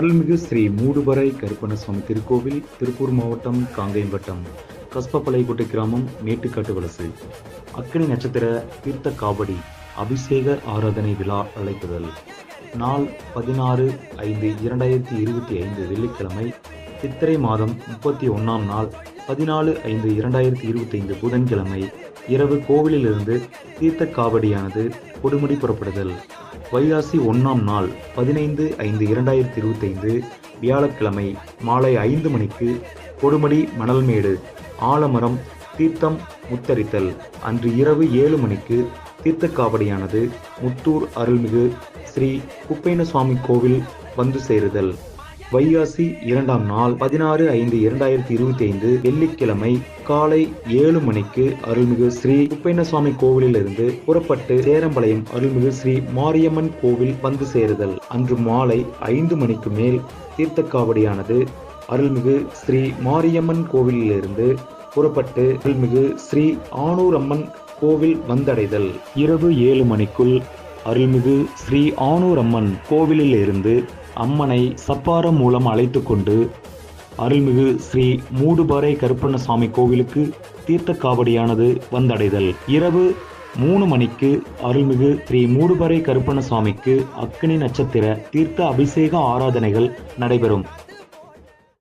அருள்மிகு ஸ்ரீ மூடுபறை கருப்பணசுவாமி திருக்கோவில் திருப்பூர் மாவட்டம் காங்கேயம் வட்டம் கஸ்பப்பளைக்குட்டை கிராமம் மேட்டுக்காட்டு வலசு. அக்கினி நட்சத்திர தீர்த்த காவடி அபிஷேக ஆராதனை விழா அழைப்புதல். நாள் பதினாறு ஐந்து இரண்டாயிரத்தி இருபத்தி ஐந்து வெள்ளிக்கிழமை சித்திரை மாதம் முப்பத்தி ஒன்றாம் நாள் பதினாலு ஐந்து இரண்டாயிரத்தி இருபத்தி ஐந்து புதன்கிழமை இரவு கோவிலிலிருந்து தீர்த்த காவடியானது கொடுமுடி புறப்படுதல். வைகாசி ஒன்றாம் நாள் பதினைந்து ஐந்து இரண்டாயிரத்தி இருபத்தி ஐந்து வியாழக்கிழமை மாலை ஐந்து மணிக்கு கொடுமடி மணல்மேடு ஆலமரம் தீர்த்தம் முத்தரித்தல். அன்று இரவு ஏழு மணிக்கு தீர்த்த காவடியானது முத்தூர் அருள்மிகு ஸ்ரீ குப்பைன சுவாமி கோவில் வந்து சேருதல். வைகாசி இரண்டாம் நாள் பதினாறு ஐந்து இரண்டாயிரத்தி இருபத்தி ஐந்து வெள்ளிக்கிழமை காலை ஏழு மணிக்கு அருள்மிகு ஸ்ரீ குப்பைனசுவாமி கோவிலிலிருந்து புறப்பட்டு சேரம்பாளையம் அருள்மிகு ஸ்ரீ மாரியம்மன் கோவில் வந்து சேருதல். அன்று மாலை ஐந்து மணிக்கு மேல் தீர்த்தக்காவடியானது அருள்மிகு ஸ்ரீ மாரியம்மன் கோவிலிலிருந்து புறப்பட்டு அருள்மிகு ஸ்ரீ ஆனூரம்மன் கோவில் வந்தடைதல். இரவு ஏழு மணிக்குள் அருள்மிகு ஸ்ரீ ஆனூரம்மன் கோவிலில் இருந்து அம்மனை சப்பாரம் மூலம் அழைத்து கொண்டு அருள்மிகு ஸ்ரீ மூடுபாறை கருப்பண்ணசாமி கோவிலுக்கு தீர்த்த காவடியானது வந்தடைதல். இரவு மூணு மணிக்கு அருள்மிகு ஸ்ரீ மூடுபறை கருப்பண்ணசாமிக்கு அக்னி நட்சத்திர தீர்த்த அபிஷேக ஆராதனைகள் நடைபெறும்.